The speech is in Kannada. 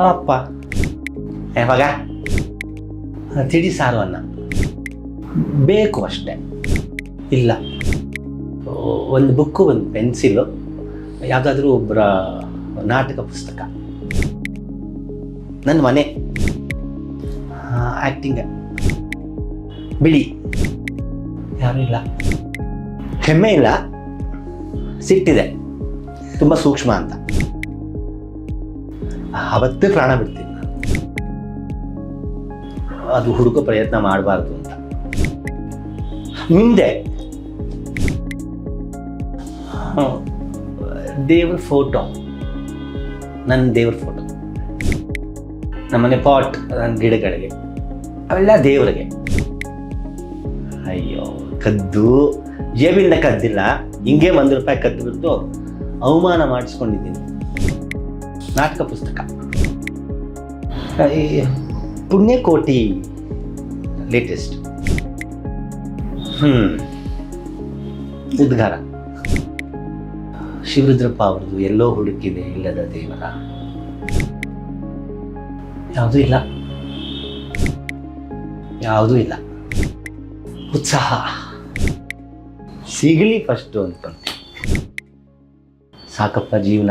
ಅಪ್ಪ. ಯಾವಾಗ ತಿಳಿ ಸಾರು ಅನ್ನ ಬೇಕು ಅಷ್ಟೆ. ಇಲ್ಲ. ಒಂದು ಬುಕ್ಕು, ಒಂದು ಪೆನ್ಸಿಲು, ಯಾವುದಾದ್ರೂ ಒಬ್ಬರ ನಾಟಕ ಪುಸ್ತಕ. ನನ್ನ ಮನೆ. ಆ್ಯಕ್ಟಿಂಗ ಬಿಳಿ. ಯಾರೂ ಇಲ್ಲ. ಹೆಮ್ಮೆ ಇಲ್ಲ. ಸಿಟ್ಟಿದೆ. ತುಂಬ ಸೂಕ್ಷ್ಮ ಅಂತ. ಅವತ್ತೇ ಪ್ರಾಣ ಬಿಡ್ತೀನಿ. ಅದು ಹುಡುಕೋ ಪ್ರಯತ್ನ ಮಾಡಬಾರ್ದು ಅಂತ. ಮುಂದೆ. ದೇವ್ರ ಫೋಟೋ ನನ್ನ ದೇವ್ರ ಫೋಟೋ ನಮ್ಮನೆ ಪಾಟ್ ನನ್ನ ಗಿಡಗಳಿಗೆ. ಅವೆಲ್ಲ ದೇವರಿಗೆ. ಅಯ್ಯೋ, ಕದ್ದು. ಜೇಬಿಂದ ಕದ್ದಿಲ್ಲ. ಹಿಂಗೆ ಒಂದು ರೂಪಾಯಿ ಕದ್ದು ಬಿಟ್ಟು ಅವಮಾನ ಮಾಡಿಸ್ಕೊಂಡಿದ್ದೀನಿ. ನಾಟಕ ಪುಸ್ತಕ ಈ ಪುಣ್ಯಕೋಟಿ ಲೇಟೆಸ್ಟ್ ಹ್ಮ್. ಉದ್ಗಾರ. ಶಿವರುದ್ರಪ್ಪ ಅವ್ರದ್ದು ಎಲ್ಲೋ ಹುಡುಕಿದೆ ಇಲ್ಲದ ದೇವರ. ಯಾವುದೂ ಇಲ್ಲ. ಯಾವುದೂ ಇಲ್ಲ. ಉತ್ಸಾಹ. ಸಿಗಲಿ ಫಸ್ಟು ಅಂತ ಸಾಕಪ್ಪ ಜೀವನ.